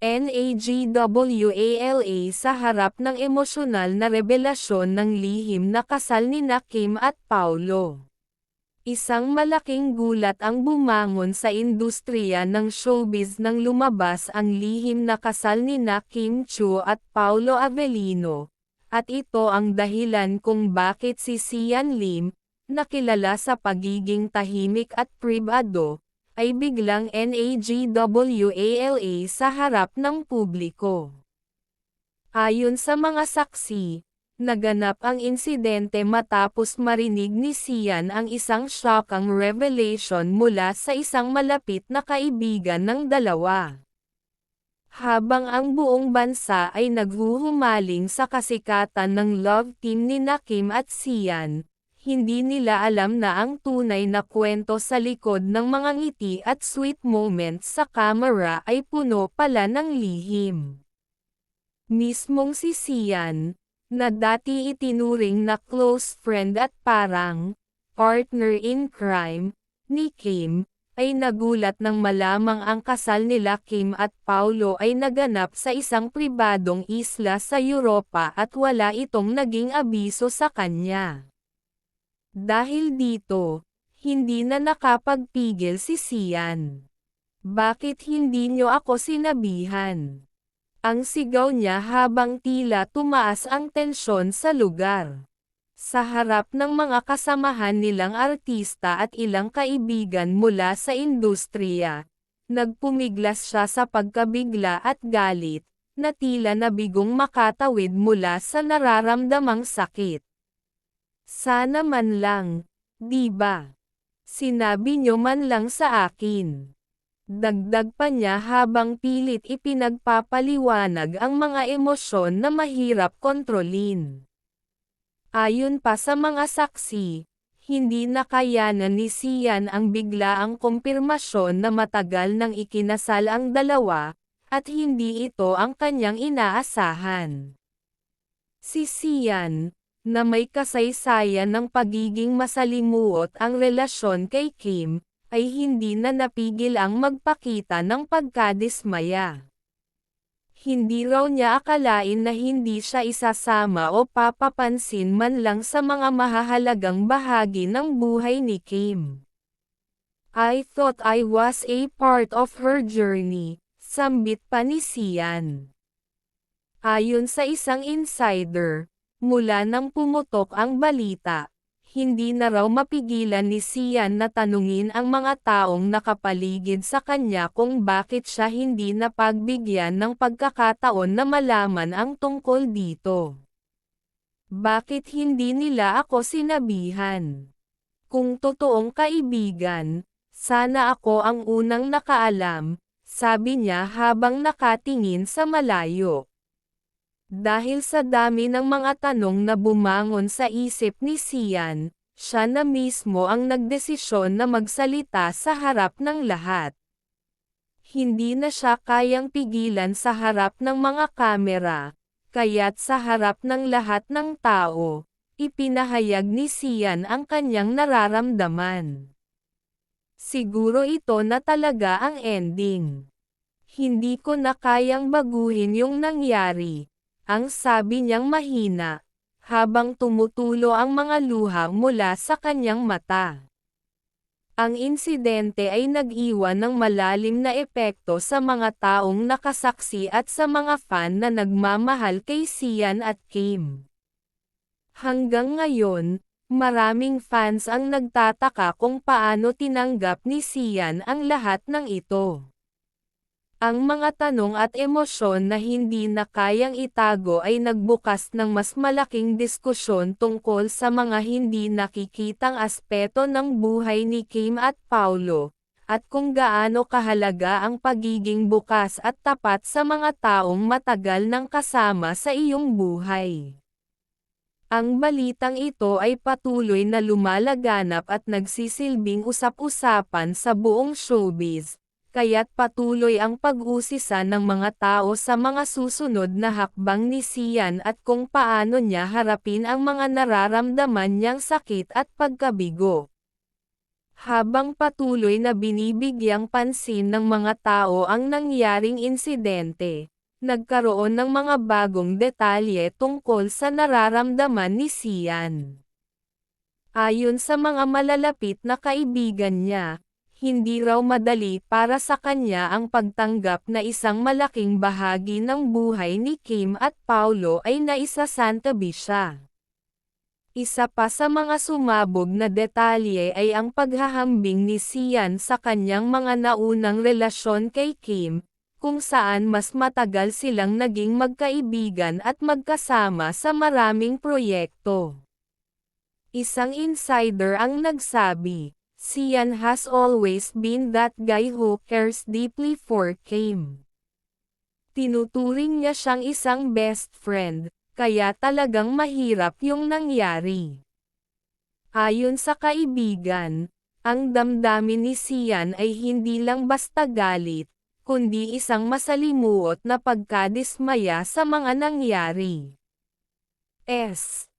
NAGWALA sa harap ng emosyonal na revelasyon ng lihim na kasal ni Kim at Paulo. Isang malaking gulat ang bumangon sa industriya ng showbiz nang lumabas ang lihim na kasal ni Kim Chu at Paulo Avellino, at ito ang dahilan kung bakit si Sian Lim, nakilala sa pagiging tahimik at pribado, ay biglang NAGWALA sa harap ng publiko. Ayon sa mga saksi, Naganap ang insidente matapos marinig ni Sian ang isang shockang revelation mula sa isang malapit na kaibigan ng dalawa. Habang ang buong bansa ay naghuhumaling sa kasikatan ng love team ni Nakim at Sian, hindi nila alam na ang tunay na kwento sa likod ng mga ngiti at sweet moments sa camera ay puno pala ng lihim. Mismong si Sian, na dati itinuring na close friend at parang partner in crime ni Kim, ay nagulat nang malamang ang kasal nila Kim at Paulo ay naganap sa isang pribadong isla sa Europa at wala itong naging abiso sa kanya. Dahil dito, hindi na nakapagpigil si Sian. Bakit hindi nyo ako sinabihan? Ang sigaw niya habang tila tumaas ang tensyon sa lugar. Sa harap ng mga kasamahan nilang artista at ilang kaibigan mula sa industriya, nagpumiglas siya sa pagkabigla at galit, na tila nabigong makatawid mula sa nararamdamang sakit. Sana man lang, di ba? Sinabi nyo man lang sa akin. Dagdag pa niya habang pilit ipinagpapaliwanag ang mga emosyon na mahirap kontrolin. Ayon pa sa mga saksi, hindi nakayanan ni Sian ang biglaang kumpirmasyon na matagal nang ikinasal ang dalawa, at hindi ito ang kanyang inaasahan. Si Sian, na may kasaysayan ng pagiging masalimuot ang relasyon kay Kim, ay hindi na napigil ang magpakita ng pagkadismaya. Hindi raw niya akalain na hindi siya isasama o papapansin man lang sa mga mahahalagang bahagi ng buhay ni Kim. I thought I was a part of her journey, sambit pa ni Sian. Ayon sa isang insider, mula nang pumutok ang balita, hindi na raw mapigilan ni Sian na tanungin ang mga taong nakapaligid sa kanya kung bakit siya hindi napagbigyan ng pagkakataon na malaman ang tungkol dito. Bakit hindi nila ako sinabihan? Kung totoong kaibigan, sana ako ang unang nakaalam, sabi niya habang nakatingin sa malayo. Dahil sa dami ng mga tanong na bumangon sa isip ni Sian, siya na mismo ang nagdesisyon na magsalita sa harap ng lahat. Hindi na siya kayang pigilan sa harap ng mga kamera, kaya't sa harap ng lahat ng tao, ipinahayag ni Sian ang kanyang nararamdaman. Siguro ito na talaga ang ending. Hindi ko na kayang baguhin yung nangyari, ang sabi niyang mahina, habang tumutulo ang mga luha mula sa kanyang mata. Ang insidente ay nag-iwan ng malalim na epekto sa mga taong nakasaksi at sa mga fan na nagmamahal kay Sian at Kim. Hanggang ngayon, maraming fans ang nagtataka kung paano tinanggap ni Sian ang lahat ng ito. Ang mga tanong at emosyon na hindi na kayang itago ay nagbukas ng mas malaking diskusyon tungkol sa mga hindi nakikitang aspeto ng buhay ni Kim at Paulo, at kung gaano kahalaga ang pagiging bukas at tapat sa mga taong matagal nang kasama sa iyong buhay. Ang balitang ito ay patuloy na lumalaganap at nagsisilbing usap-usapan sa buong showbiz, kaya't patuloy ang pag-usisa ng mga tao sa mga susunod na hakbang ni Sian at kung paano niya harapin ang mga nararamdaman niyang sakit at pagkabigo. Habang patuloy na binibigyang pansin ng mga tao ang nangyaring insidente, nagkaroon ng mga bagong detalye tungkol sa nararamdaman ni Sian. Ayon sa mga malalapit na kaibigan niya, hindi raw madali para sa kanya ang pagtanggap na isang malaking bahagi ng buhay ni Kim at Paulo ay naisasantabi siya. Isa pa sa mga sumabog na detalye ay ang paghahambing ni Sian sa kanyang mga naunang relasyon kay Kim, kung saan mas matagal silang naging magkaibigan at magkasama sa maraming proyekto. Isang insider ang nagsabi, Sian has always been that guy who cares deeply for Kim. Tinuturing niya siyang isang best friend, kaya talagang mahirap yung nangyari. Ayon sa kaibigan, ang damdamin ni Sian ay hindi lang basta galit, kundi isang masalimuot na pagkadismaya sa mga nangyari. S.